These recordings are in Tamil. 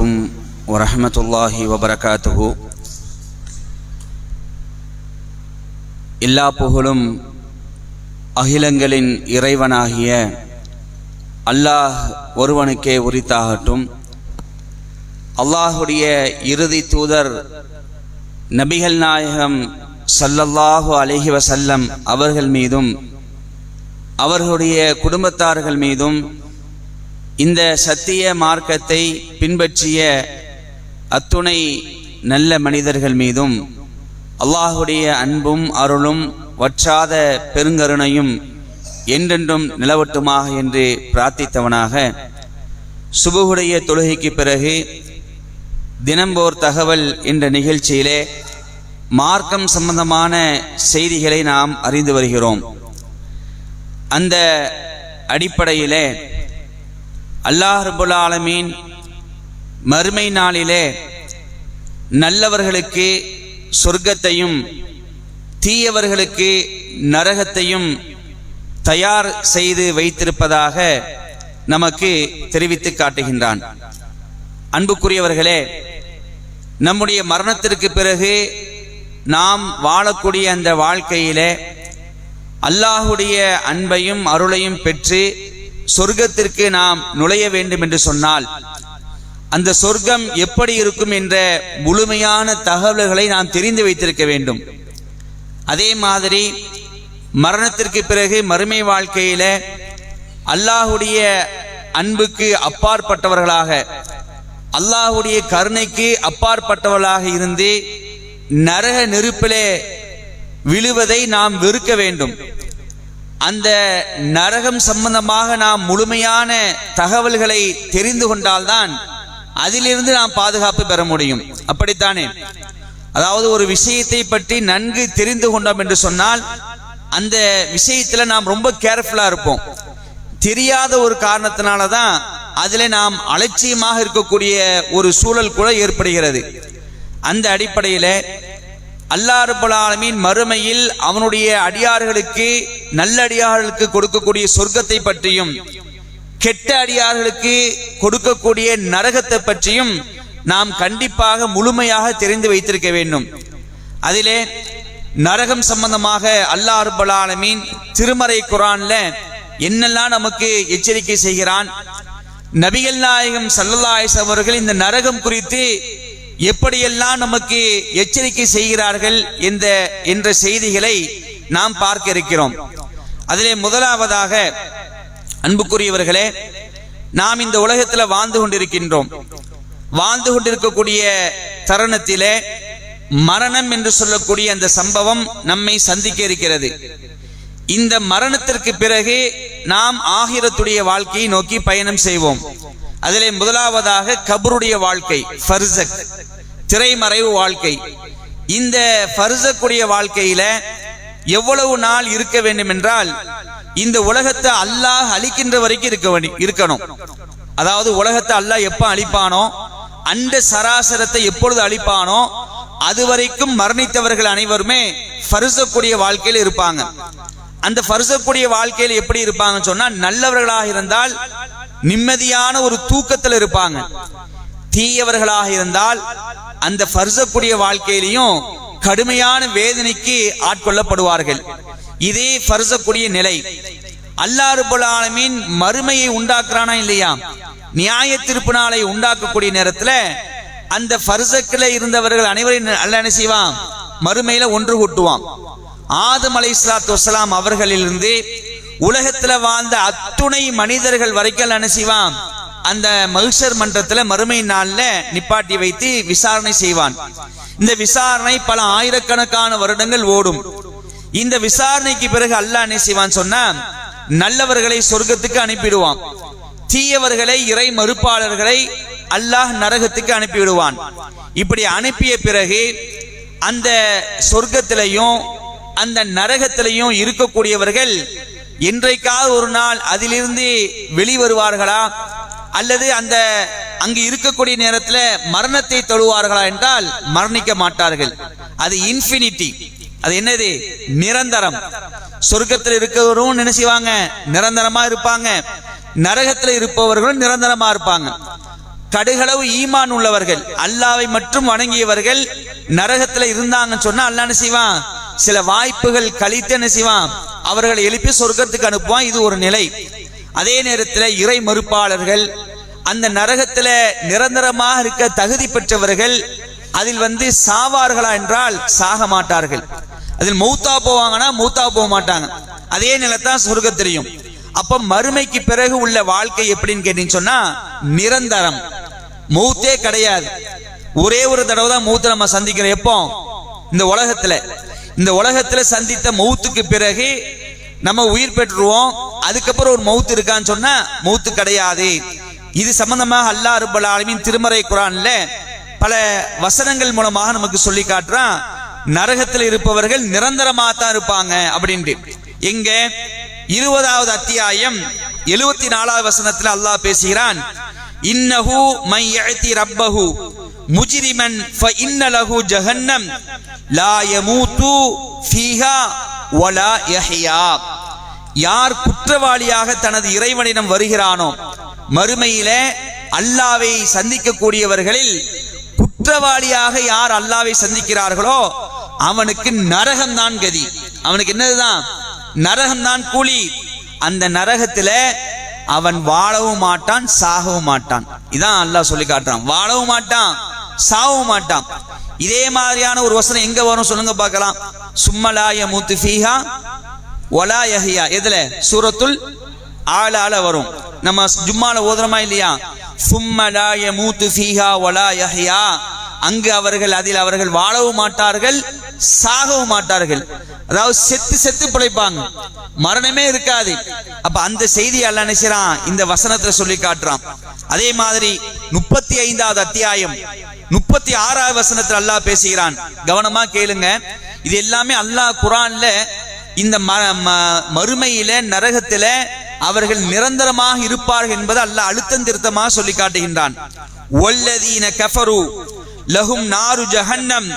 அலைக்கும் வரஹமத்துல்லாஹி வபரகாத்துஹு. எல்லா புகழும் அகிலங்களின் இறைவனாகிய அல்லாஹ் ஒருவனுக்கே உரித்தாகட்டும். அல்லாஹுடைய இறுதி தூதர் நபிகள் நாயகம் சல்லல்லாஹு அலஹி வசல்லம் அவர்கள் மீதும் அவர்களுடைய குடும்பத்தார்கள் மீதும் இந்த சத்திய மார்க்கத்தை பின்பற்றிய அத்துணை நல்ல மனிதர்கள் மீதும் அல்லாஹுடைய அன்பும் அருளும் வற்றாத பெருங்கருணையும் என்றென்றும் நிலவட்டுமாக என்று பிரார்த்தித்தவனாக சுபுகுடைய தொழுகைக்கு பிறகு தினம்போர் தகவல் என்ற நிகழ்ச்சியிலே மார்க்கம் சம்பந்தமான செய்திகளை நாம் அறிந்து வருகிறோம். அந்த அடிப்படையிலே அல்லாஹ் ரபுல் ஆலமீன் மறுமை நாளிலே நல்லவர்களுக்கு சொர்க்கத்தையும் தீயவர்களுக்கு நரகத்தையும் தயார் செய்து வைத்திருப்பதாக நமக்கு தெரிவித்து காட்டுகின்றான். அன்புக்குரியவர்களே நம்முடைய மரணத்திற்கு பிறகு நாம் வாழக்கூடிய அந்த வாழ்க்கையிலே அல்லாஹுடைய அன்பையும் அருளையும் பெற்று சொர்க்கத்திற்கு நாம் நுழைய வேண்டும் என்று சொன்னால் அந்த சொர்க்கம் எப்படி இருக்கும் என்ற முழுமையான தகவல்களை நாம் தெரிந்து வைத்திருக்க வேண்டும். அதே மாதிரி மரணத்திற்கு பிறகு மறுமை வாழ்க்கையில அல்லாஹுடைய அன்புக்கு அப்பாற்பட்டவர்களாக அல்லாஹுடைய கருணைக்கு அப்பாற்பட்டவர்களாக இருந்து நரக நெருப்பிலே விழுவதை நாம் வெறுக்க வேண்டும். அந்த நரகம் சம்பந்தமாக நாம் முழுமையான தகவல்களை தெரிந்து கொண்டால்தான் அதிலிருந்து நாம் பாதுகாப்பு பெற முடியும். அப்படித்தானே? அதாவது ஒரு விஷயத்தை பற்றி நன்கு தெரிந்து கொண்டோம் என்று சொன்னால் அந்த விஷயத்துல நாம் ரொம்ப கேர்ஃபுல்லா இருப்போம். தெரியாத ஒரு காரணத்தினால தான் அதில் நாம் அலட்சியமாக இருக்கக்கூடிய ஒரு சூழல் கூட ஏற்படுகிறது. அந்த அடிப்படையில் அல்லாஹ் மறுமையில் அவனுடைய அடியார்களுக்கு நல்ல அடியார்களுக்கு கொடுக்கக்கூடிய சொர்க்கத்தை பற்றியும் கெட்ட அடியார்களுக்கு கொடுக்கக்கூடிய நரகத்தை பற்றியும் நாம் கண்டிப்பாக முழுமையாக தெரிந்து வைத்திருக்க வேண்டும். அதிலே நரகம் சம்பந்தமாக அல்லாஹ் ஆலமீன் திருமறை குரான்ல என்னெல்லாம் நமக்கு எச்சரிக்கை செய்கிறான்? நபிகள் நாயகம் சல்லல்லாயஸ் அவர்கள் இந்த நரகம் குறித்து எப்படியெல்லாம் நமக்கு எச்சரிக்கை செய்கிறார்கள் இந்த என்ற செய்திகளை நாம் பார்க்க இருக்கிறோம். அதிலே முதலாவதாக அன்புக்குரியவர்களே நாம் இந்த உலகத்தில் வாழ்ந்து கொண்டிருக்கின்றோம். வாழ்ந்து கொண்டிருக்கக்கூடிய தருணத்திலே மரணம் என்று சொல்லக்கூடிய அந்த சம்பவம் நம்மை சந்திக்க இருக்கிறது. இந்த மரணத்திற்கு பிறகு நாம் ஆகிரத்துடைய வாழ்க்கையை நோக்கி பயணம் செய்வோம். அதிலே முதலாவதாக கபருடைய வாழ்க்கை ஃபர்சக். திரைமறைவு வாழ்க்கை. இந்த பருசக்கூடிய வாழ்க்கையில எவ்வளவு நாள் இருக்க வேண்டும் என்றால் இந்த உலகத்தை அல்லாஹ் அழிக்கின்ற வரைக்கும் இருக்க வேண்டி இருக்கணும். அதாவது உலகத்தை அல்லாஹ் எப்ப அழிப்பானோ அந்த சராசரத்தை எப்பொழுது அழிப்பானோ அது வரைக்கும் மரணித்தவர்கள் அனைவருமே பருசக்கூடிய வாழ்க்கையில் இருப்பாங்க. அந்த பருசக்கூடிய வாழ்க்கையில் எப்படி இருப்பாங்கன்னு சொன்னா நல்லவர்களாக இருந்தால் நிம்மதியான ஒரு தூக்கத்தில் இருப்பாங்க. தீயவர்களாக இருந்தால் அந்த ஃபர்சக்கூடிய வாழ்க்கையிலையும் கடுமையான வேதனைக்கு ஆட்கொள்ளப்படுவார்கள். இதே ஃபர்சக்கூடிய நிலை. அல்லாஹ் ரபுல் மறுமையை உண்டாக்குறானா இல்லையா? நியாய திருப்பு நாளை உண்டாக்கக்கூடிய நேரத்துல அந்த ஃபர்சக்கில் இருந்தவர்கள் அனைவரையும் அல்ல என்ன செய்வான்? மறுமையில ஒன்று கூட்டுவான். ஆதம் அலை இஸ்லாத்து வசலாம் அவர்களிலிருந்து உலகத்துல வாழ்ந்த அத்துணை மனிதர்கள் வரைக்கும் என்ன செய்வான்? அந்த மகிஷர் மன்றத்துல மறுமை நாள்ல நிப்பாட்டி வைத்து விசாரணை செய்வான். இந்த விசாரணை பல ஆயிரக்கணக்கான வருடங்கள் ஓடும். இந்த விசாரணைக்கு பிறகு அல்லாஹ் என்ன செய்வான் சொன்னா நல்லவர்களை சொர்க்கத்துக்கு அனுப்பிடுவான். தீயவர்களை இறை மறுப்பாளர்களை அல்லாஹ் நரகத்துக்கு அனுப்பிவிடுவான். இப்படி அனுப்பிய பிறகு அந்த சொர்க்கத்திலையும் அந்த நரகத்திலையும் இருக்கக்கூடியவர்கள் என்றைக்காவது ஒரு நாள் அதிலிருந்து வெளிவருவார்களா? அல்லது அந்த அங்கு இருக்கக்கூடிய நேரத்தில் மரணத்தை தொழுவார்களா என்றால் மரணிக்க மாட்டார்கள். அது இன்ஃபினிட்டி அது என்னது? நிரந்தரம். சொர்க்கத்தில் இருக்கிறவரும் நினைச்சுவாங்க நிரந்தரமா இருப்பாங்க. நரகத்தில் இருப்பவர்களும் நிரந்தரமா இருப்பாங்க. கடுகளவு ஈமான் உள்ளவர்கள் அல்லாவை மட்டும் வணங்கியவர்கள் நரகத்துல இருந்தாங்கன்னு சொன்னா அல்லாஹ் என்ன செய்வான்? சில வாய்ப்புகள் கழித்து என்ன செய்வான்? அவர்களை எழுப்பி சொர்க்கத்துக்கு அனுப்புவான். இது ஒரு நிலை. அதே நேரத்தில் இறை மறுப்பாளர்கள் அந்த நரகத்தில் நிரந்தரமாக இருக்க தகுதி பெற்றவர்கள் அதில் வந்து சாவார்களா என்றால் சாக மாட்டார்கள். அதில் மௌத்தா போவாங்கன்னா மௌத்தா போக மாட்டாங்க. அதே நிலத்தான் சொர்க்கம் தெரியும். அப்ப மறுமைக்கு பிறகு உள்ள வாழ்க்கை எப்படின்னு கேட்டீங்கன்னு சொன்னா நிரந்தரம். மௌத்தே கிடையாது. ஒரே ஒரு தடவை தான் மௌத்தை நம்ம சந்திக்கிறோம் எப்போ இந்த உலகத்துல. இந்த உலகத்துல சந்தித்த மௌத்துக்கு பிறகு நம்ம உயிர் பெற்றுருவோம் அதுக்கப்புறம் ஒரு மௌத்து இருக்கான்னு சொன்னா மௌத்து கிடையாது. இது சம்பந்தமாக அல்லாஹ் ரப்பல் ஆலமின் திருமறை குரான்ல பல வசனங்கள் மூலமாக நமக்கு சொல்லி காட்டுறான். நரகத்தில் இருப்பவர்கள் நிரந்தரமாக தான் இருப்பாங்க அப்படின்ட்டு. எங்க? இருபதாவது அத்தியாயம் எழுபத்தி நாலாவது வசனத்தில் அல்லாஹ் பேசுகிறான் இன்னஹு மை யஅதி ரப்பஹு முஜ்ரிமன் ஃப இன்னலஹு ஜஹன்னம் லா யமூது ஃபீஹா வலா யஹ்யா. யார் குற்றவாளியாக தனது இறைவனிடம் வருகிறானோ மறுமையில அல்லாவை சந்திக்கக்கூடியவர்களில் குற்றவாளியாக யார் அல்லாவை சந்திக்கிறார்களோ அவனுக்கு நரகம் தான் கதி. அவனுக்கு என்னதுதான்? நரகம் தான் கூலி. அந்த நரகத்துல அவன் வாழவும் மாட்டான் சாகவும் மாட்டான். இதான் அல்லாஹ் சொல்லி காட்டுறான். வாழவும் மாட்டான் சாகவும் மாட்டான். இதே மாதிரியான ஒரு வசனம் எங்க வரும் சொல்லுங்க பார்க்கலாம். சும்மலாய மூத்து ஃபீஹா ஒலா யஹியா. எதுல? சூரத்துல் ஆளால வரும். நம்ம ஜும்மால ஓதுறோமா இல்லையா? சும்மலாய மூத்து ஃபீஹா ஒலா யஹியா. அங்கு அவர்கள் அதில் அவர்கள் வாழவும் மாட்டார்கள் சாகவும் மாட்டார்கள். அதாவது செத்து செத்து பிழைப்பாங்க. மரணமே இருக்காது. அப்ப அந்த செய்தி அல்ல நினைச்சான் இந்த வசனத்துல சொல்லி காட்டுறான். அதே மாதிரி முப்பத்தி ஐந்தாவது அத்தியாயம் முப்பத்தி ஆறாவது வசனத்தில் அல்லாஹ் பேசுகிறான். கவனமா கேளுங்க. இது எல்லாமே அல்லாஹ் குரான்ல இந்த ம- ம- மறுமையில நரகத்தில அவர்கள் நிரந்தரமாக இருப்பார்கள் என்பது அல்ல அழுத்தம் திருத்தமாக சொல்லி காட்டுகின்றான். ஒல்லதீன கஃபரு லஹும் நாரு ஜஹன்னம்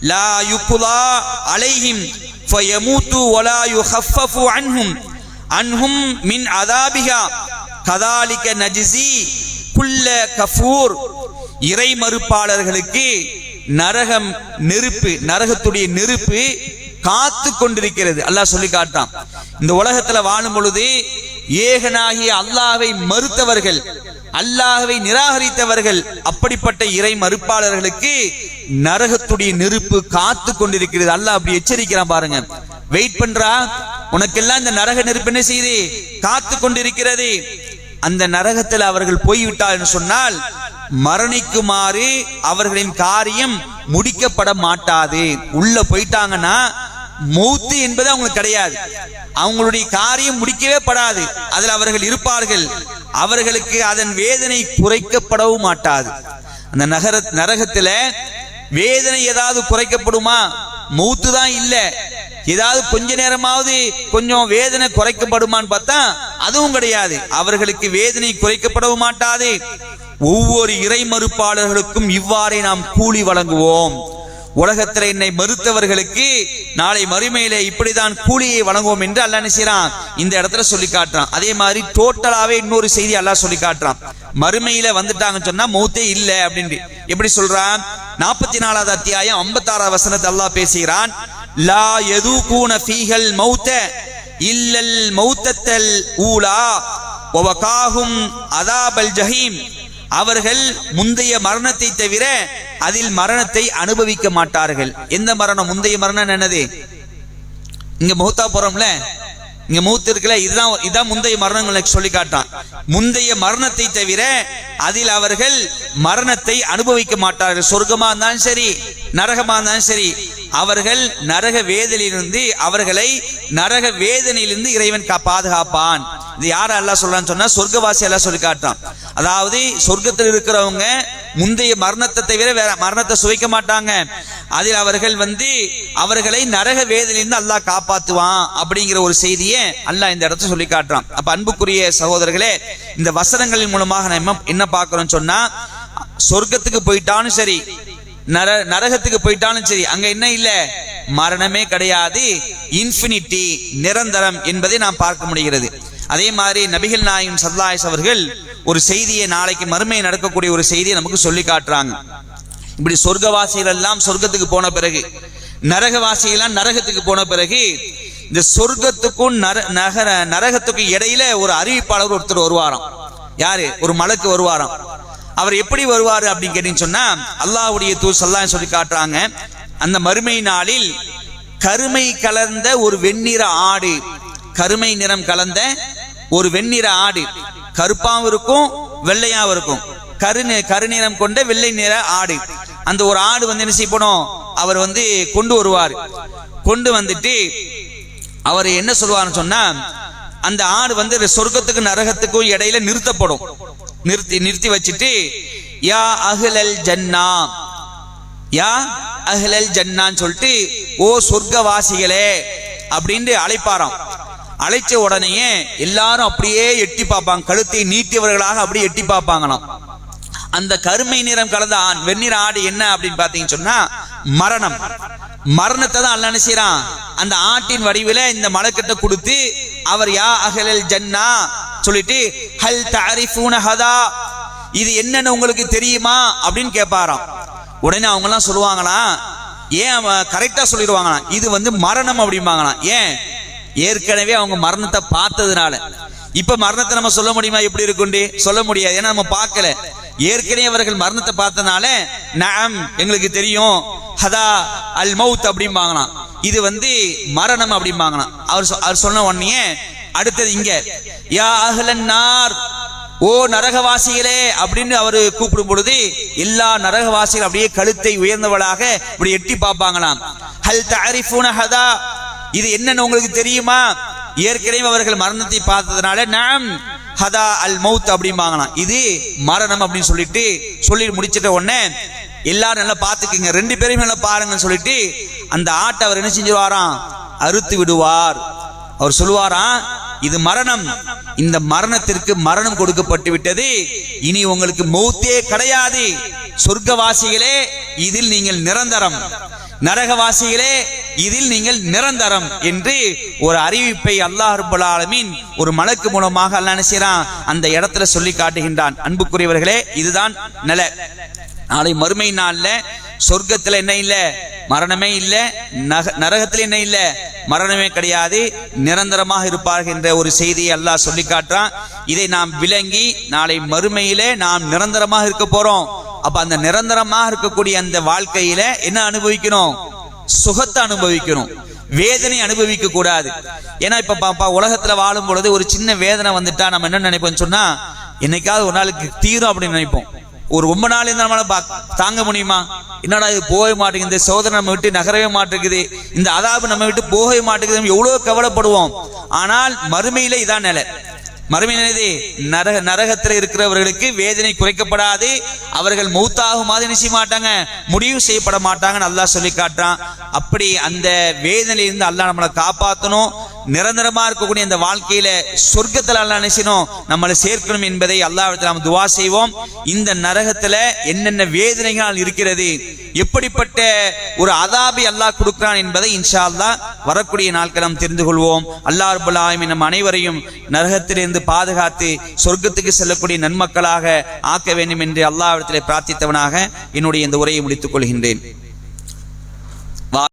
லா யுக்லா அலைஹிம் ஃபயமூத்து வலா யுஹஃபஃபு அன்ஹும் அன்ஹும் மின் அதாபிகா கதாலிக நஜ்ஸி குல்ல கஃபூர். இறை மறுப்பாளர்களுக்கு நரகம் நெருப்பு நரகத்துடைய நெருப்பு காத்து கொண்டிருக்கிறது அல்லாஹ் சொல்லி காட்டான் இந்த உலகத்துல வாழும் பொழுது ஏகனாகிய அல்லாஹை மறுத்தவர்கள் அல்லாஹவை நிராகரித்தவர்கள் அப்படிப்பட்ட இறை மறுப்பாளர்களுக்கு நரகத்துடைய நெருப்பு காத்து கொண்டிருக்கிறது அல்லாஹ் அப்படி எச்சரிக்கிறான் பாருங்க. வெயிட் பண்றா. உனக்கெல்லாம் இந்த நரக நெருப்பு என்ன செய்து காத்து கொண்டிருக்கிறது அந்த நரகத்தில் அவர்கள் போய்விட்டார் என்று சொன்னால் மரணிக்குமாறு அவர்களின் காரியம் முடிக்கப்பட மாட்டாது. உள்ள போயிட்டாங்கன்னா மௌத்து என்பது அவங்களுக்கு கிடையாது. அவங்களுடைய காரியம் முடிக்கவே படாது. அதில் அவர்கள் இருப்பார்கள். அவர்களுக்கு அதன் வேதனை குறைக்கப்படவும் மாட்டாது. அந்த நகர நரகத்தில் வேதனை ஏதாவது குறைக்கப்படுமா? மூத்து தான் இல்லை. ஏதாவது கொஞ்ச நேரமாவது கொஞ்சம் வேதனை குறைக்கப்படுமான்னு பார்த்தா அதுவும் கிடையாது. அவர்களுக்கு வேதனை குறைக்கப்படவும் மாட்டாது. ஒவ்வொரு இறை மறுப்பாளர்களுக்கும் இவ்வாறே நாம் கூலி வழங்குவோம். உலகத்தில் என்னை மறுத்தவர்களுக்கு நாளை மறுமையிலே இப்படிதான் கூலியை வழங்குவோம் என்று அல்லா நினைச்சான் இந்த இடத்துல சொல்லி காட்டுறான். அதே மாதிரி டோட்டலாவே இன்னொரு செய்தி அல்லாஹ் சொல்லி காட்டுறான். மறுமையில வந்துட்டாங்கன்னு சொன்னா மௌத்தே இல்லை அப்படின்ட்டு. எப்படி சொல்றான்? நாற்பத்தி நாலாவது அத்தியாயம் ஐம்பத்தாறாவது வசனத்தை அல்லாஹ் பேசுகிறான். லா எது கூன ஃபீஹல் மௌத்த இல்லல் மௌத்தத்தல் ஊலா ஒவகாகும் அதாபல் ஜஹீம். அவர்கள் முந்தைய மரணத்தை தவிர அதில் மரணத்தை அனுபவிக்க மாட்டார்கள். எந்த மரணம்? முந்தைய மரணம் என்னது? இங்க மௌத்தா போறோம்ல? இங்க மூத்து இருக்குல்ல? இதுதான் இதான் முந்தைய மரணங்கள் சொல்லி காட்டான் முந்தைய மரணத்தை தவிர அதில் அவர்கள் மரணத்தை அனுபவிக்க மாட்டார்கள். சொர்க்கமா இருந்தாலும் சரி நரகமா இருந்தாலும் சரி அவர்கள் நரக வேதனையிலிருந்து அவர்களை நரக வேதனையிலிருந்து இறைவன் பாதுகாப்பான். இது யார் அல்லா சொல்றான்னு சொன்னா சொர்க்கவாசி எல்லாம் சொல்லி காட்டுறான். அதாவது சொர்க்கத்தில் இருக்கிறவங்க முந்தைய மரணத்தை தவிர வேற மரணத்தை சுவைக்க மாட்டாங்க. அதில் அவர்கள் வந்து அவர்களை நரக வேதிலிருந்து அல்லாஹ் காப்பாத்துவான் அப்படிங்கிற ஒரு செய்தியை அல்லாஹ் இந்த இடத்துல சொல்லி காட்டுறான். அப்ப அன்புக்குரிய சகோதரர்களே இந்த வசனங்களின் மூலமாக நம்ம என்ன பார்க்கிறோம்னு சொன்னா சொர்க்கத்துக்கு போயிட்டாலும் சரி நர நரகத்துக்கு போயிட்டாலும் சரி அங்க என்ன இல்ல? மரணமே கிடையாது. இன்ஃபினிட்டி நிரந்தரம் என்பதை நாம் பார்க்க முடிகிறது. அதே மாதிரி நபிகள் நாயும் சல்லாயஸ் அவர்கள் ஒரு செய்தியை நாளைக்கு மறுமை நடக்கக்கூடிய ஒரு செய்தியை நமக்கு சொல்லி காட்டுறாங்க. இப்படி சொர்க்கவாசிகள் எல்லாம் சொர்க்கத்துக்கு போன பிறகு நரகவாசிகள் எல்லாம் நரகத்துக்கு போன பிறகு இந்த சொர்க்கத்துக்கும் நர நகர நரகத்துக்கும் இடையில ஒரு அறிவிப்பாளர் ஒருத்தர் வருவாராம். யாரு? ஒரு மலக்கு வருவாராம். அவர் எப்படி வருவார் அப்படின்னு கேட்டீங்கன்னு சொன்னா அல்லாஹ்வுடைய தூ சல்லான்னு சொல்லி காட்டுறாங்க. அந்த மறுமை நாளில் கருமை கலந்த ஒரு வெண்ணிற ஆடு கருமை நிறம் கலந்த ஒரு வெண்ணிற ஆடு. கருப்பாவும் இருக்கும் வெள்ளையாவும் இருக்கும். கரு கருநிறம் கொண்ட வெள்ளை நிற ஆடு. அந்த ஒரு ஆடு வந்து என்ன செய்யப்படும்? அவர் வந்து கொண்டு வருவார். கொண்டு வந்துட்டு அவர் என்ன சொல்லுவாருன்னு சொன்னா அந்த ஆடு வந்து சொர்க்கத்துக்கும் நரகத்துக்கும் இடையில நிறுத்தப்படும். நிறுத்தி நிறுத்தி வச்சுட்டு யா அஹ்லல் ஜன்னா. யா அஹ்லல் ஜன்னான்னு சொல்லிட்டு ஓ சொர்க்கவாசிகளே அப்படின்ட்டு அழைப்பாராம். அழைச்ச உடனேயே எல்லாரும் அப்படியே எட்டி பார்ப்பாங்க. கழுத்தை நீட்டியவர்களாக அப்படியே எட்டி பார்ப்பாங்களாம். அந்த கருமை நிறம் கலந்த ஆண் வெண்ணிற ஆடு என்ன அப்படின்னு பாத்தீங்கன்னு சொன்னா மரணம். மரணத்தை தான் அல்ல செய்யறான் அந்த ஆட்டின் வடிவில இந்த மலக்கிட்ட கொடுத்து அவர் யா அகலல் ஜன்னா சொல்லிட்டு ஹல் தாரிஃபூன ஹதா இது என்னன்னு உங்களுக்கு தெரியுமா அப்படின்னு கேட்பாராம். உடனே அவங்க எல்லாம் சொல்லுவாங்களாம் ஏன் கரெக்டா சொல்லிடுவாங்களாம்? இது வந்து மரணம் அப்படிம்பாங்களாம். ஏன்? ஏற்கனவே அவங்க மரணத்தை பார்த்ததுனால. இப்ப மரணத்தை நம்ம சொல்ல முடியுமா? எப்படி இருக்குண்டு சொல்ல முடியாது. ஏன்னா நம்ம பார்க்கல. ஏற்கனவே அவர்கள் மரணத்தை பார்த்தனால நாம் எங்களுக்கு தெரியும். ஹதா அல் மவுத் அப்படிம்பாங்களாம். இது வந்து மரணம் அப்படிம்பாங்களாம். அவர் சொ- அவர் சொன்ன உடனே அடுத்தது இங்க யா அஹ்லன் நார் ஓ நரகவாசிகளே அப்படின்னு அவரு கூப்பிடும் பொழுது எல்லா நரகவாசிகள் அப்படியே கழுத்தை உயர்ந்தவளாக இப்படி எட்டி பார்ப்பாங்களாம். ஹல் தஅரிஃபூன ஹதா இது என்னன்னு உங்களுக்கு தெரியுமா? ஏற்கனவே அவர்கள் மரணத்தை பார்த்ததுனால நாம் ஹதா அல் மவுத் அப்படிம்பாங்களாம். இது மரணம் அப்படின்னு சொல்லிட்டு சொல்லி முடிச்சிட்ட உடனே எல்லாரும் நல்லா பார்த்துக்குங்க ரெண்டு பேரையும் நல்லா பாருங்கன்னு சொல்லிட்டு அந்த ஆட்டை அவர் என்ன செஞ்சிருவாராம்? அறுத்து விடுவார். அவர் சொல்லுவாராம் இது மரணம். இந்த மரணத்திற்கு மரணம் கொடுக்கப்பட்டு விட்டது. இனி உங்களுக்கு மௌத்தே கிடையாது. சொர்க்கவாசிகளே இதில் நீங்கள் நிரந்தரம். நரகவாசிகளே இதில் நீங்கள் நிரந்தரம் என்று ஒரு அறிவிப்பை அல்லாஹ் ரப்பல் ஒரு மலக்கு மூலமாக அல்ல என்ன அந்த இடத்துல சொல்லி காட்டுகின்றான். அன்புக்குரியவர்களே இதுதான் நில. நாளை மறுமை நாள்ல சொர்க்கத்துல என்ன இல்ல? மரணமே இல்ல. நக நரகத்துல என்ன இல்ல? மரணமே கிடையாது. நிரந்தரமாக இருப்பார்கள் என்ற ஒரு செய்தியை அல்லாஹ் சொல்லி காட்டுறான். இதை நாம் விளங்கி நாளை மறுமையிலே நாம் நிரந்தரமாக இருக்க போறோம். அப்ப அந்த நிரந்தரமாக இருக்கக்கூடிய அந்த வாழ்க்கையில என்ன அனுபவிக்கணும்? சுகத்தை அனுபவிக்கணும். வேதனை அனுபவிக்க கூடாது ஏன்னா இப்ப பாப்பா உலகத்துல வாழும் பொழுது ஒரு சின்ன வேதனை வந்துட்டா நம்ம என்ன நினைப்போம் சொன்னா என்னைக்காவது ஒரு நாளுக்கு தீரும் அப்படின்னு நினைப்போம். ஒரு ரொம்ப நாள் இந்த நம்மளால பா- தாங்க முடியுமா? என்னடா இது போகவே மாட்டேங்குது. சோதனை நம்ம விட்டு நகரவே மாட்டேங்குது. இந்த அதாபு நம்ம விட்டு போகவே மாட்டேங்குது எவ்வளவு கவலைப்படுவோம். ஆனால் மறுமையில இதான் நிலை. மறுமையினது நரக நரகத்தில் இருக்கிறவர்களுக்கு வேதனை குறைக்கப்படாது. அவர்கள் மூத்தாகுமாதிரி என்ன செய்ய மாட்டாங்க? முடிவு செய்யப்பட மாட்டாங்கன்னு அல்லாஹ் சொல்லி காட்டுறான். அப்படி அந்த வேதனையிலிருந்து அல்லாஹ் நம்மளை காப்பாற்றணும் நிரந்தரமா இருக்கக்கூடிய இந்த வாழ்க்கையில சொர்க்கத்துல அல்ல என்ன நம்மளை சேர்க்கணும் என்பதை அல்லாவிடத்தில் நாம் துவா செய்வோம். இந்த நரகத்துல என்னென்ன வேதனைகள் இருக்கிறது? எப்படிப்பட்ட ஒரு அதாபி அல்லாஹ் கொடுக்கிறான் என்பதை இன்ஷா அல்லா வரக்கூடிய நாட்கள் நாம் தெரிந்து கொள்வோம். அல்லாஹ் ரபுல் நம் அனைவரையும் நரகத்திலிருந்து பாதுகாத்து சொர்க்கத்துக்கு செல்லக்கூடிய நன்மக்களாக ஆக்க வேண்டும் என்று அல்லாஹ்விடத்திலே பிரார்த்தித்தவனாக என்னுடைய இந்த உரையை முடித்துக் கொள்கின்றேன்.